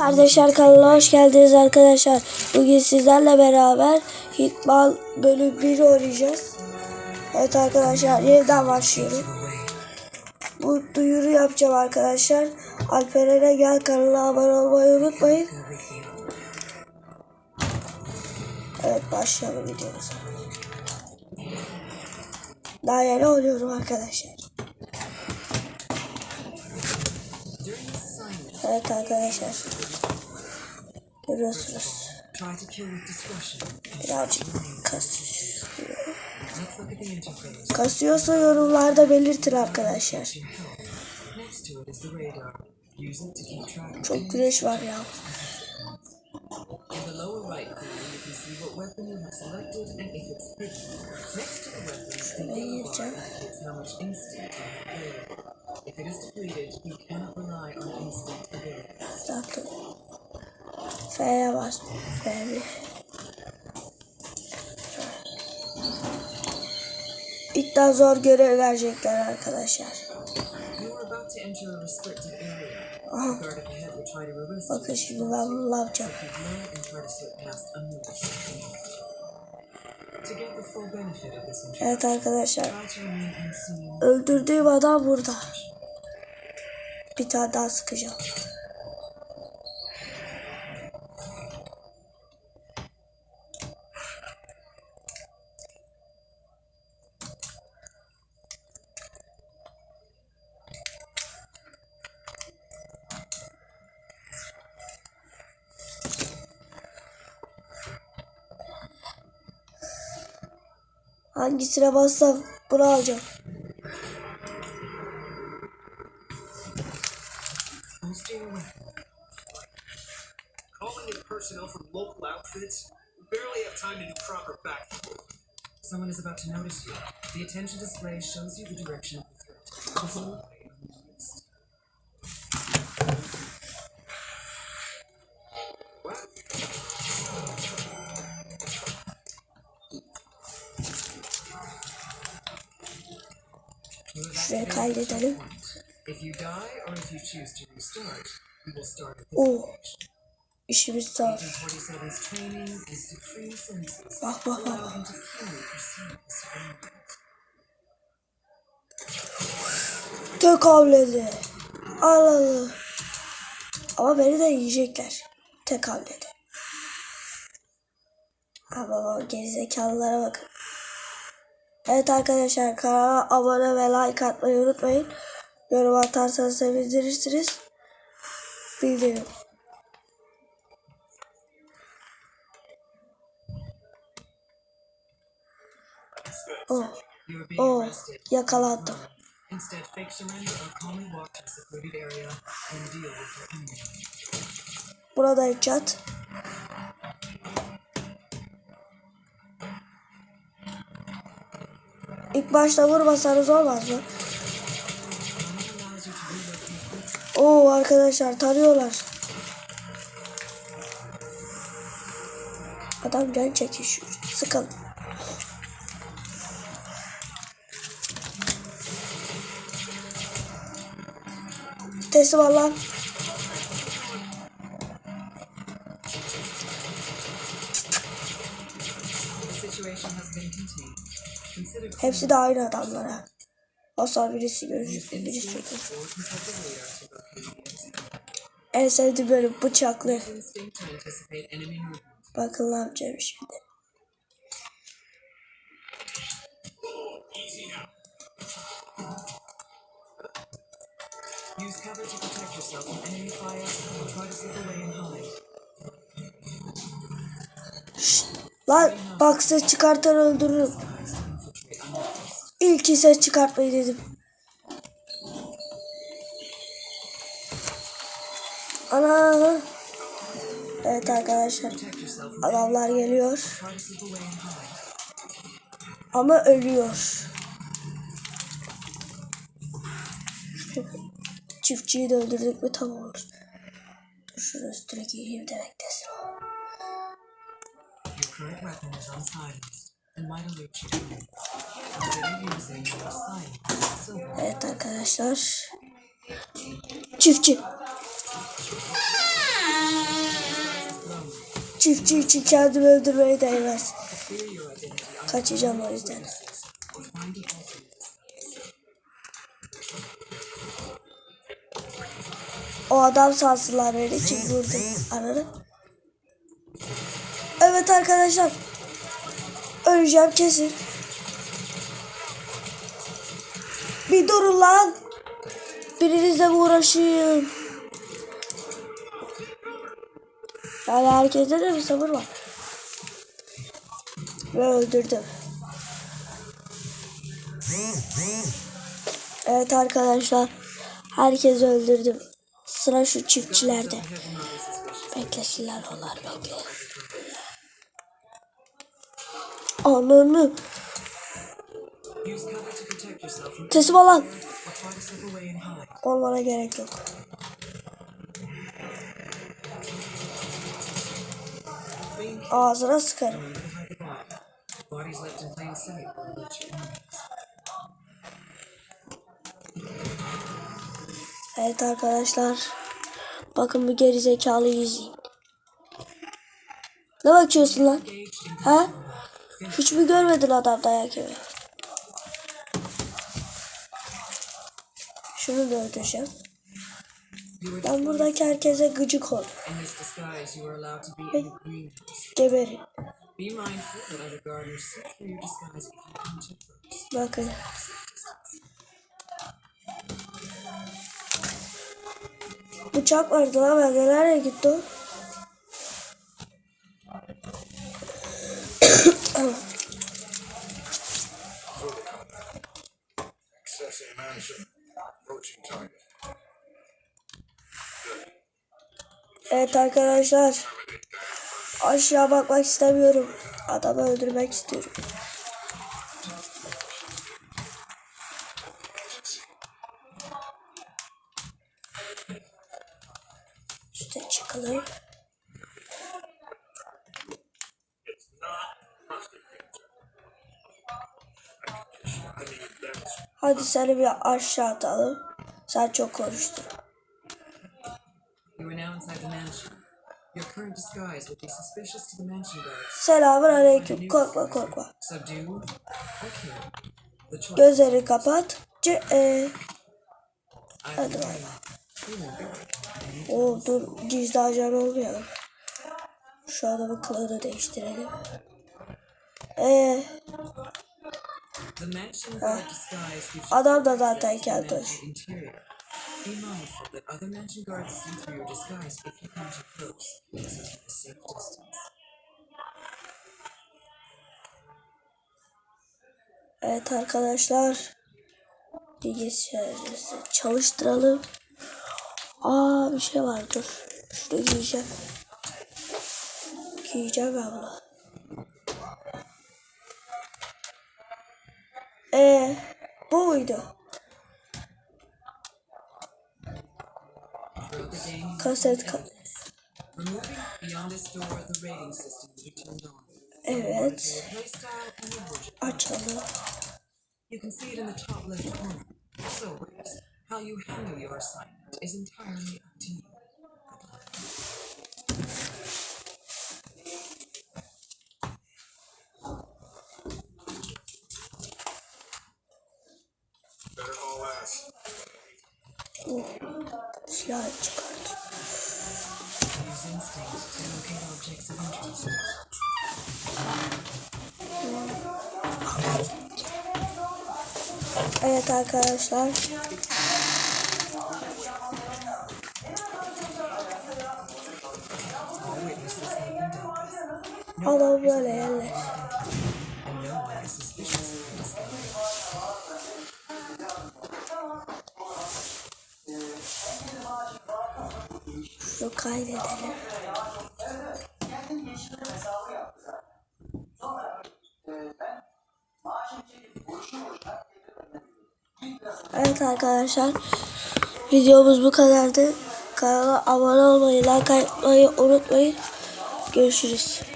Kardeşler kanalına hoş geldiniz arkadaşlar. Bugün sizlerle beraber Hitball bölüm 1 oynayacağız. Evet arkadaşlar yeniden başlıyorum. Bu duyuru yapacağım arkadaşlar. Alperen'e gel kanala abone olmayı unutmayın. Evet başlayalım videomuza. Daha yeni oynuyorum arkadaşlar. Evet arkadaşlar. Görüyorsunuz. Birazcık kasıyor. Kasıyorsa yorumlarda belirtin arkadaşlar. Çok güneş var ya. In the if it is depleted, you cannot rely on instinct ability. Zaten. F'ye bas. F'ye. İlkten zor görev verecekler arkadaşlar. Aha. Bakın şimdi ben bunu yapacağım. Evet arkadaşlar. Öldürdüğüm adam burada. Bir tane daha sıkacağım. Hangisine bassam bunu alacağım. Someone is about to notice you. The attention display shows you the direction of the threat. Oh. stage. İşimiz zor. Agent 47's training is to free senses. Bak bak bak. Tek hamlede. Allah Allah. Ama beni de yiyecekler. Tek hamlede. Ama o gerizekalılara bakın. Evet arkadaşlar kanala abone ve like atmayı unutmayın. Yorum atarsanız sevindirirsiniz. Bildirim. Oh, oh, yakalandım. Instead, fake surrender or calmly walk to a secluded area and deal with your enemy. Burada çat. İlk başta vurmasanız olmaz mı? Oo arkadaşlar tarıyorlar. Adam can çekişiyor. Sıkın. Teslim lan. Hepsi de aynı adamlara. Hasar birisi gözlüklü birisi yok. En sevdiğim bölüm bıçaklı. Bakın ne yapacağım şimdi. Use cover to protect yourself from enemy fire or try to slip away and hide. Lan bak ses çıkartan öldürürüm. İlk çıkartmayı dedim. Ana. Evet arkadaşlar. Adamlar geliyor. Ama ölüyor. Çiftçiyi de öldürdük mü tamam olur. Dur şuraya üstüne giyeyim. Your current weapon is unsilenced Evet arkadaşlar. Çiftçi. Çiftçi için kendimi öldürmeye değmez. Kaçacağım o yüzden. O adam sansınlar beni çünkü vurdum. Anladın? Evet arkadaşlar. Öleceğim kesin. Bir durun lan. Birinizle mi uğraşayım? Yani herkeste de bir sabır var. Ve öldürdüm. Evet arkadaşlar. Herkesi öldürdüm. Sıra şu çiftçilerde. Beklesinler onlar bekle. Ananı. Teslim ol lan. or try to slip away and hide. Olmana gerek yok. Ağzına sıkarım. Evet arkadaşlar. Bakın bu gerizekalıyı izleyin. Ne bakıyorsun lan? Ha? Hiç mi görmedin adam dayak yeme? Şunu da öldüreceğim. Ben buradaki herkese gıcık ol. greenhouse. Geberin. Bakın. Bıçak vardı lan bende. Nereye gitti o? Evet arkadaşlar. Aşağı bakmak istemiyorum. Adamı öldürmek istiyorum. Hadi seni bir aşağı atalım. Sen çok konuştun. Selamun aleyküm. Korkma korkma. Gözleri kapat. C e. Hadi bay bay. Oo dur gizli ajan olmayalım. Şu adamın kılığını değiştirelim. Ee, Gives adam da zaten distance. Evet arkadaşlar. Bilgisayarımızı çalıştıralım. Aa bir şey var dur. Şunu giyeceğim. Giyeceğim ben bunu. Ee, bu muydu? Kaset ka. Evet. Açalım. You can see it in the top left corner. So, how you handle your assignment is entirely up to you. Ass. Silah interest. Evet arkadaşlar. Adam böyle. Kaydedelim. Evet arkadaşlar. Videomuz bu kadardı. Kanala abone olmayı, like atmayı unutmayın. Görüşürüz.